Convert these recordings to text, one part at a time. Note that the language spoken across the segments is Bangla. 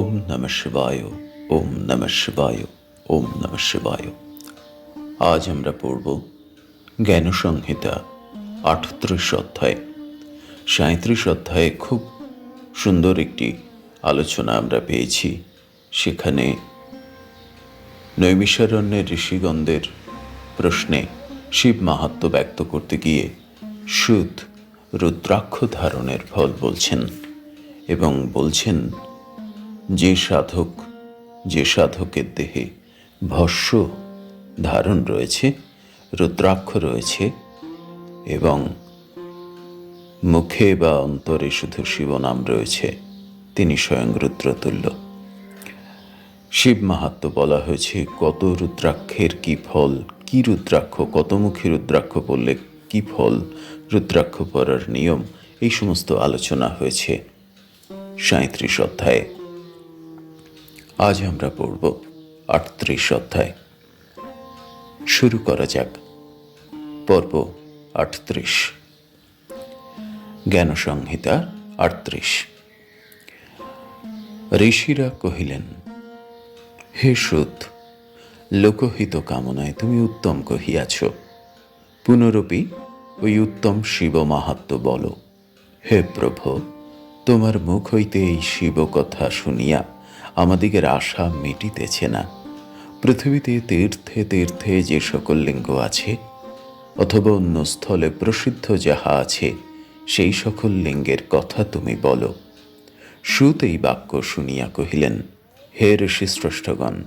ওম নম শিবায়, ওম নম শিবায়, ওম নম শিবায়। আজ আমরা পড়ব জ্ঞান সংহিতা আটত্রিশ অধ্যায়। সাঁত্রিশ অধ্যায়ে খুব সুন্দর একটি আলোচনা আমরা পেয়েছি। সেখানে নৈমিষারণ্যের ঋষিগণদের প্রশ্নে শিব মাহাত্ম ব্যক্ত করতে গিয়ে সুত রুদ্রাক্ষ ধারণের ফল বলছেন এবং বলছেন যে সাধক, যে সাধকের দেহে ভস্য ধারণ রয়েছে, রুদ্রাক্ষ রয়েছে এবং মুখে বা অন্তরে শুধু শিবনাম রয়েছে, তিনি স্বয়ং রুদ্রতুল্য। শিব মাহাত্ম বলা হয়েছে, কত রুদ্রাক্ষের কি ফল, কি রুদ্রাক্ষ কতমুখী রুদ্রাক্ষ পড়লে কি ফল, রুদ্রাক্ষ পড়ার নিয়ম? এই সমস্ত আলোচনা হয়েছে সাঁত্রিশ অধ্যায়ে। আজ আমরা পড়ব আটত্রিশ অধ্যায়। শুরু করা যাক। পর্ব আটত্রিশ। জ্ঞান সংহিতা আটত্রিশ। ঋষিরা কহিলেন, হে সুত, লোকহিত কামনায় তুমি উত্তম কহিয়াছ। পুনরূপী ওই উত্তম শিব মাহাত্ম বলো। হে প্রভু, তোমার মুখ হইতে এই শিব কথা শুনিয়া আমাদিগের আশা মিটিতেছে না। পৃথিবীতে তীর্থে তীর্থে যে সকল লিঙ্গ আছে, অথবা অন্য স্থলে প্রসিদ্ধ যাহা আছে, সেই সকল লিঙ্গের কথা তুমি বলো। সুত এই বাক্য শুনিয়া কহিলেন, হে ঋষি স্রষ্টগণ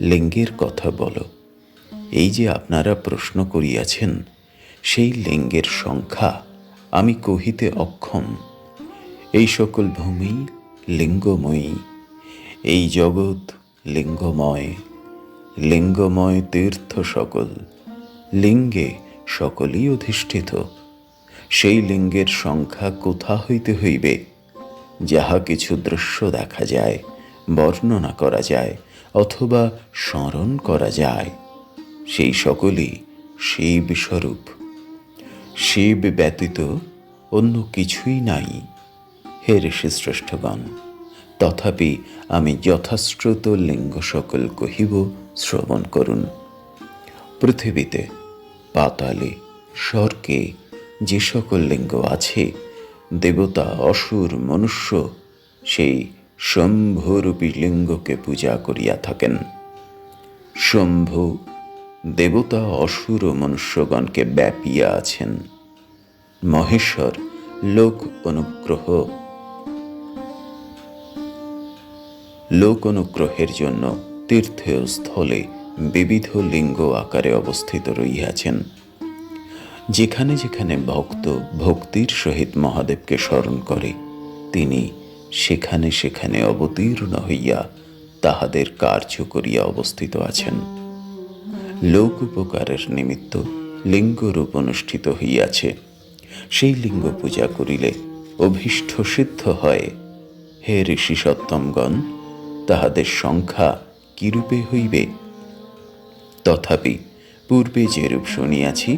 লিঙ্গের কথা বলো। এই যে আপনারা প্রশ্ন করিয়াছেন, সেই লিঙ্গের সংখ্যা আমি কহিতে অক্ষম। এই সকল ভূমি লিঙ্গময়ী। এই জগৎ লিঙ্গময়। লিঙ্গময় তীর্থ সকল, লিঙ্গে সকলই অধিষ্ঠিত। সেই লিঙ্গের সংখ্যা কোথা হইতে হইবে? যাহা কিছু দৃশ্য দেখা যায়, বর্ণনা করা যায়, অথবা স্মরণ করা যায়, সেই সকলই শিব স্বরূপ। শিব ব্যতীত অন্য কিছুই নাই, হে ঋষি শ্রেষ্ঠগণ তথাপি আমি যথাশ্রুত লিঙ্গ সকল কহিব, শ্রবণ করুন। পৃথিবীতে, পাতালে, স্বর্গে যে সকল লিঙ্গ আছে, দেবতা, অসুর, মনুষ্য, সেই শম্ভুরূপী লিঙ্গকে পূজা করিয়া থাকেন। শম্ভু, দেবতা, অসুর ও মনুষ্যগণকে ব্যাপিয়া আছেন। মহেশ্বর, লোক অনুগ্রহ লোক অনুগ্রহের জন্য তীর্থেয় স্থলে বিবিধ লিঙ্গ আকারে অবস্থিত রহিয়াছেন যেখানে যেখানে ভক্ত ভক্তির সহিত মহাদেবকে স্মরণ করে, তিনি সেখানে সেখানে অবতীর্ণ হইয়া তাহাদের কার্য করিয়া অবস্থিত আছেন। লোক উপকারের নিমিত্ত লিঙ্গরূপ অনুষ্ঠিত হইয়াছে। সেই লিঙ্গ পূজা করিলে অভীষ্ট সিদ্ধ হয়। হে ঋষি সত্তমগণ তাহাদের সংখ্যা কিরূপে হইবে? তথাপি পূর্বে যেরূপ শুনিয়াছি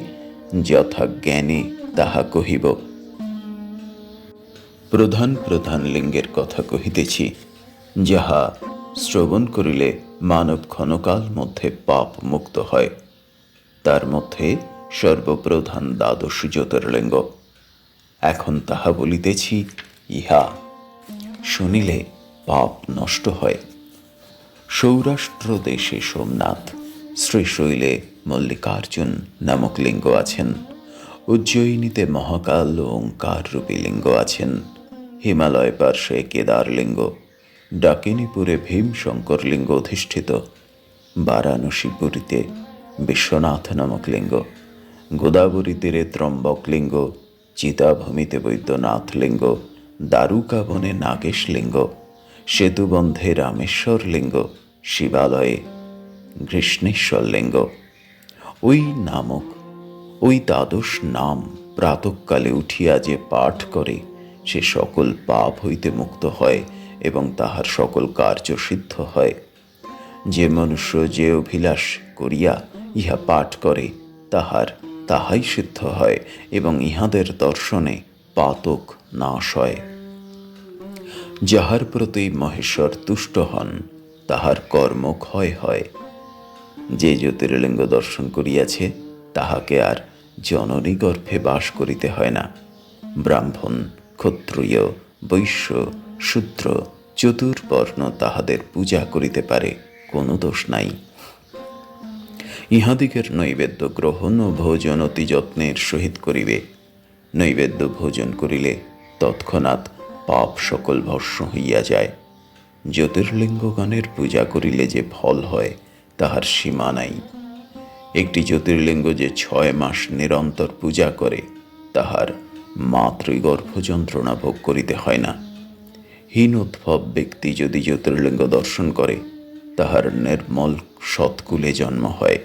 যথা জ্ঞানে তাহা কহিব। প্রধান প্রধান লিঙ্গের কথা কহিতেছি, যাহা শ্রবণ করিলে মানব ক্ষণকাল মধ্যে পাপ মুক্ত হয়। তার মধ্যে সর্বপ্রধান দ্বাদশ জ্যোতির্লিঙ্গ। এখন তাহা বলিতেছি, ইহা। শুনিলে পাপ নষ্ট হয়। সৌরাষ্ট্র দেশে সোমনাথ, শ্রীশৈলে মল্লিকার্জুন নামক লিঙ্গ আছেন। উজ্জয়িনীতে মহাকাল ও ওঙ্কার রূপী লিঙ্গ আছেন। হিমালয় পার্শ্বে কেদার লিঙ্গ, ডাকিনীপুরে ভীম শঙ্কর লিঙ্গ অধিষ্ঠিত। বারাণসীপুরীতে বিশ্বনাথ নামক লিঙ্গ, গোদাবরী তীরে ত্রম্বক লিঙ্গ, চিতাভূমিতে বৈদ্যনাথ লিঙ্গ দ্বারুকা বনে নাগেশ লিঙ্গ। সেতুবন্ধে রামেশ্বর লিঙ্গ, শিবালয়ে কৃষ্ণেশ্বর লিঙ্গ। ওই নামক, ওই দ্বাদশ নাম প্রাতকালে উঠিয়া যে পাঠ করে, সে সকল পাপ হইতে মুক্ত হয় এবং তাহার সকল কার্য সিদ্ধ হয়। যে মনুষ্য যে অভিলাষ করিয়া ইহা পাঠ করে, তাহার তাহাই সিদ্ধ হয় এবং ইহাদের দর্শনে পাতক নাশ হয়। যাহার প্রতি মহেশ্বর তুষ্ট হন, তাহার কর্ম ক্ষয় হয়। যে জ্যোতির্লিঙ্গ দর্শন করিয়াছে, তাহাকে আর জননী গর্ভে বাস করিতে হয় না। ব্রাহ্মণ, ক্ষত্রিয়, বৈশ্য, শূদ্র, চতুর্বর্ণ তাহাদের পূজা করিতে পারে, কোনো দোষ নাই। ইহাদিগের নৈবেদ্য গ্রহণ ও ভোজন অতি যত্নের সহিত করিবে। নৈবেদ্য ভোজন করিলে তৎক্ষণাৎ পাপ সকল ভস্ম হইয়া যায়। জ্যোতির্লিঙ্গগণের পূজা করিলে যে ফল হয়, তাহার সীমা নাই। একটি জ্যোতির্লিঙ্গ যে ছয় মাস নিরন্তর পূজা করে, তাহার মাতৃগর্ভ যন্ত্রণা ভোগ করিতে হয় না। হীনোদ্ভব ব্যক্তি যদি জ্যোতির্লিঙ্গ দর্শন করে, তাহার নির্মল সৎকুলে জন্ম হয়।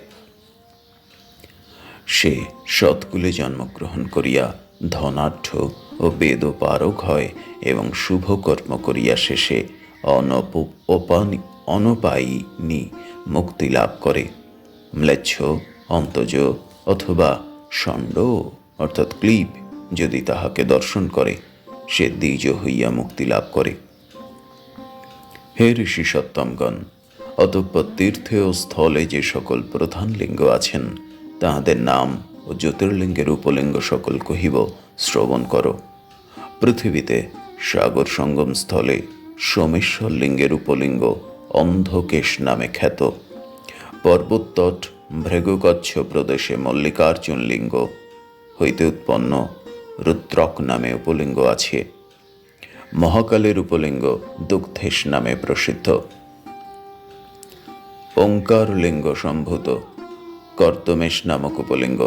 সে সৎকুলে জন্মগ্রহণ করিয়া ধনাঢ্য ও বেদ পারক হয় এবং শুভ কর্ম করিয়া শেষে অনপ অনপায়িনী মুক্তি লাভ করে। ম্লেচ্ছ, অন্তজ অথবা ষণ্ড, অর্থাৎ ক্লিপ, যদি তাহাকে দর্শন করে, সে দ্বিজ হইয়া মুক্তি লাভ করে। হে ঋষি সত্তমগণ অতঃপর তীর্থে ও স্থলে যে সকল প্রধান লিঙ্গ আছেন, তাহাদের নাম ও জ্যোতির্লিঙ্গের উপলিঙ্গ সকল কহিব, শ্রবণ করো। পৃথিবীতে সাগর সঙ্গম স্থলে সোমেশ্বর লিঙ্গের উপলিঙ্গ অন্ধকেশ নামে খ্যাত। পর্বততট ভৃগুকচ্ছ প্রদেশে মল্লিকার্জুন লিঙ্গ হইতে উৎপন্ন রুদ্রক নামে উপলিঙ্গ আছে। মহাকালের উপলিঙ্গ দুগ্ধেশ নামে প্রসিদ্ধ। ওঙ্কার লিঙ্গ সম্ভূত কর্তমেশ নামক উপলিঙ্গ।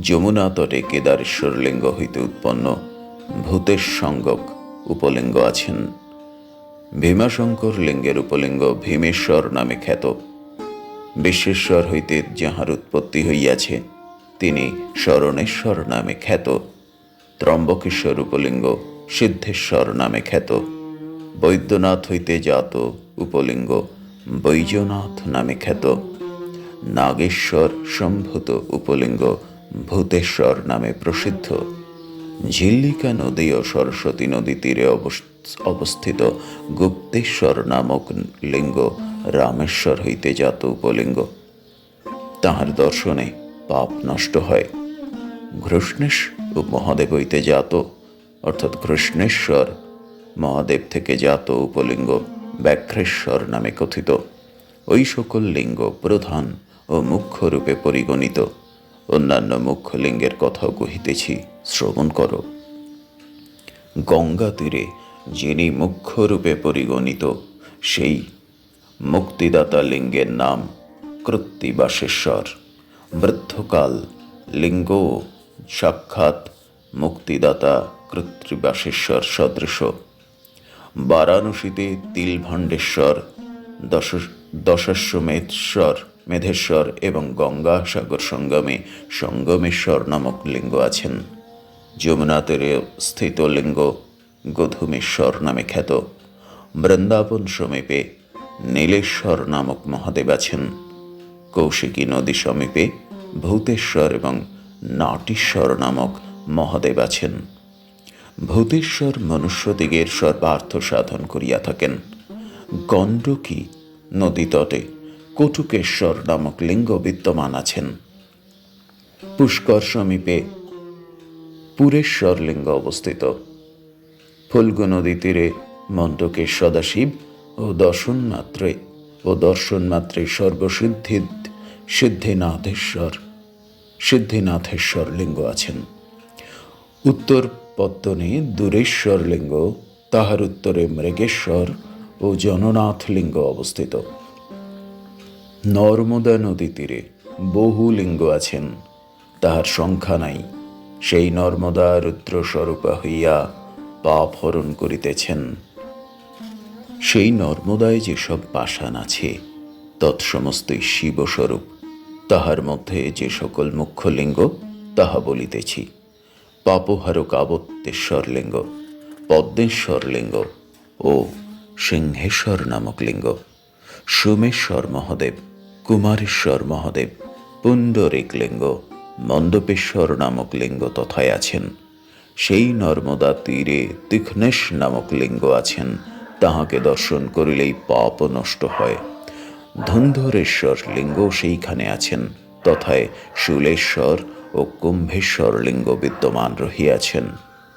যমুনা তটে কেদারেশ্বর লিঙ্গ হইতে উৎপন্ন ভূতেশ সঙ্গক উপলিঙ্গ আছেন। ভীমাশঙ্কর লিঙ্গের উপলিঙ্গ ভীমেশ্বর নামে খ্যাত। বিশ্বেশ্বর হইতে যাহার উৎপত্তি হইয়াছে, তিনি শরণেশ্বর নামে খ্যাত। ত্রম্বকেশ্বর উপলিঙ্গ সিদ্ধেশ্বর নামে খ্যাত। বৈদ্যনাথ হইতে জাত উপলিঙ্গ বৈজনাথ নামে খ্যাত। নাগেশ্বর সম্ভূত উপলিঙ্গ ভূতেশ্বর নামে প্রসিদ্ধ। ঝিল্লিকা নদী ও সরস্বতী নদী তীরে অবস- অবস্থিত গুপ্তেশ্বর নামক লিঙ্গ রামেশ্বর হইতে জাত উপলিঙ্গ। তাহার দর্শনে পাপ নষ্ট হয়। ঘৃষ্ণেশ ও মহাদেব হইতে জাত, অর্থাৎ কৃষ্ণেশ্বর মহাদেব থেকে জাত উপলিঙ্গ ব্যাঘ্রেশ্বর নামে কথিত। ওই সকল লিঙ্গ প্রধান ও মুখ্য রূপে পরিগণিত। অন্যান্য মুখ্য লিঙ্গের কথাও কহিতেছি, শ্রবণ করো। গঙ্গা তীরে যিনি মুখ্য রূপে পরিগণিত, সেই মুক্তিদাতা লিঙ্গের নাম কৃত্তিবাসেশ্বর। বৃদ্ধকাল লিঙ্গ সাক্ষাৎ মুক্তিদাতা কৃত্রিবাসেশ্বর সদৃশ। বারাণসীতে তিলভাণ্ডেশ্বর, দশ দশাশ্বমেধশ্বর মেধেশ্বর এবং গঙ্গা সাগর সঙ্গমে সঙ্গমেশ্বর নামক লিঙ্গ আছেন। যমুনা তীরে স্থিত লিঙ্গ গধুমেশ্বর নামে খ্যাত। বৃন্দাবন সমীপে নীলেশ্বর নামক মহাদেব আছেন। কৌশিকী নদী সমীপে ভূতেশ্বর এবং নাটেশ্বর নামক মহাদেব আছেন। ভূতেশ্বর মনুষ্যদিগের সর্বার্থ সাধন করিয়া থাকেন। গণ্ডকী নদী তটে কটুকেশ্বর নামক লিঙ্গ বিদ্যমান আছেন। পুষ্কর সমীপে পুরেশ্বর লিঙ্গ অবস্থিত। ফুলগু নদী তীরে মন্টকের সদাশিব ও দর্শন মাত্রে ও দর্শন মাত্রে সর্বসিদ্ধি সিদ্ধিনাথেশ্বর সিদ্ধিনাথেশ্বর লিঙ্গ আছেন। উত্তর পত্তনে দূরেশ্বর লিঙ্গ, তাহার উত্তরে মৃগেশ্বর ও জননাথ লিঙ্গ অবস্থিত। নর্মদা নদী তীরে বহু লিঙ্গ আছেন। তাহার সংখ্যা নাই। সেই নর্মদা রুদ্র স্বরূপা হইয়া পাপ হরণ করিতেছেন। সেই নর্মদায় যেসব পাষাণ আছে তৎসমস্তই শিবস্বরূপ, তাহার মধ্যে যে সকল মুখ্য লিঙ্গ তাহা বলিতেছি। পাপহার কাবত্যেশ্বর লিঙ্গ, পদ্মেশ্বর লিঙ্গ ও সিংহেশ্বর নামক লিঙ্গ। সোমেশ্বর মহাদেব কুমারেশ্বর মহাদেব, পুণ্ডরিক লিঙ্গ, মন্দপেশ্বর নামক লিঙ্গ তথায় আছেন। সেই নর্মদা তীরে তীক্ষ্ণেশ নামক লিঙ্গ আছেন। তাহাকে দর্শন করিলেই পাপ নষ্ট হয়। ধুন্ধরেশ্বর লিঙ্গ সেইখানে আছেন। তথায় শুলেশ্বর ও কুম্ভেশ্বর লিঙ্গ বিদ্যমান রহিয়াছেন।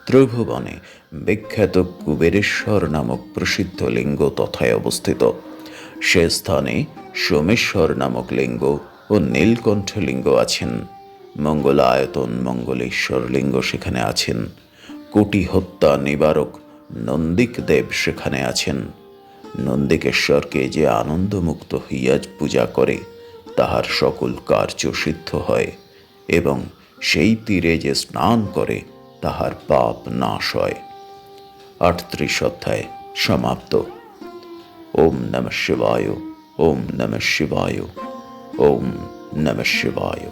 ত্রিভুবনে বিখ্যাত কুবেরেশ্বর নামক প্রসিদ্ধ লিঙ্গ তথায় অবস্থিত। সে স্থানে সোমেশ্বর নামক লিঙ্গ ও নীলকণ্ঠ লিঙ্গ আছেন। মঙ্গলায়তন মঙ্গলেশ্বর লিঙ্গ সেখানে আছেন। কোটি হত্যা নিবারক নন্দিক দেব সেখানে আছেন। নন্দিকেশ্বরকে যে আনন্দমুক্ত হইয়া পূজা করে, তাহার সকল কার্য সিদ্ধ হয় এবং সেই তীরে যে স্নান করে, তাহার পাপ নাশ হয়। আটত্রিশ অধ্যায় সমাপ্ত। ওম নম শিবায়। ওম নম শিবায়, ওম নম শিবায়।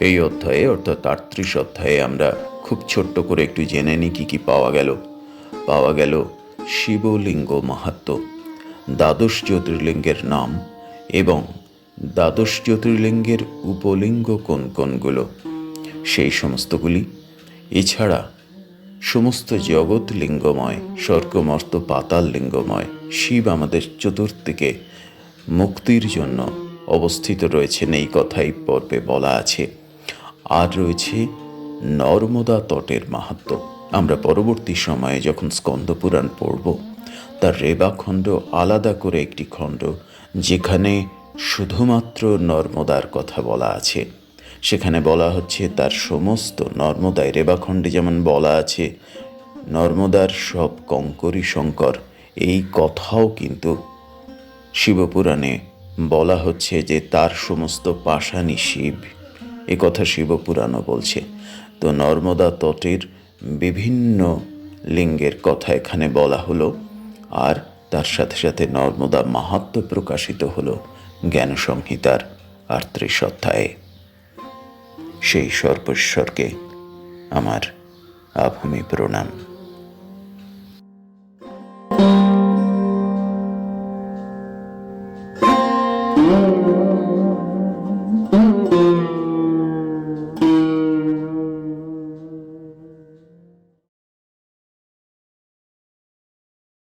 এই অধ্যায়ে, অর্থাৎ আটত্রিশ অধ্যায়ে, আমরা খুব ছোট্ট করে একটু জেনে নিই কী কী পাওয়া গেল। পাওয়া গেল শিবলিঙ্গ মাহাত্ম, দ্বাদশ জ্যোতির্লিঙ্গের নাম এবং দ্বাদশ জ্যোতির্লিঙ্গের উপলিঙ্গ কোন কোনগুলো? সেই সমস্তগুলি। এছাড়া সমস্ত জগৎ লিঙ্গময় স্বর্গমর্ত পাতাল লিঙ্গময়, শিব আমাদের চতুর্দিকে মুক্তির জন্য অবস্থিত রয়েছেন এই কথাই পর্বে বলা আছে। আর রয়েছে নর্মদা তটের মাহাত্ম। আমরা পরবর্তী সময়ে যখন স্কন্দপুরাণ পড়ব, তার রেবাখণ্ড আলাদা করে একটি খণ্ড, যেখানে শুধুমাত্র নর্মদার কথা বলা আছে। সেখানে বলা হচ্ছে, তার সমস্ত নর্মদায় রেবাখণ্ডে যেমন বলা আছে, নর্মদার সব কঙ্করী শঙ্কর, এই কথাও কিন্তু শিবপুরাণে বলা হচ্ছে যে, তার সমস্ত পাষাণী শিব, এ কথা শিবপুরাণও বলছে। তো নর্মদা তটের বিভিন্ন লিঙ্গের কথা এখানে বলা হলো, আর তার সাথে সাথে নর্মদা মাহাত্ম প্রকাশিত হলো জ্ঞান সংহিতার আটত্রিশ অধ্যায়ে। সেই সর্বেশ্বরকে আমার আভূমি প্রণাম।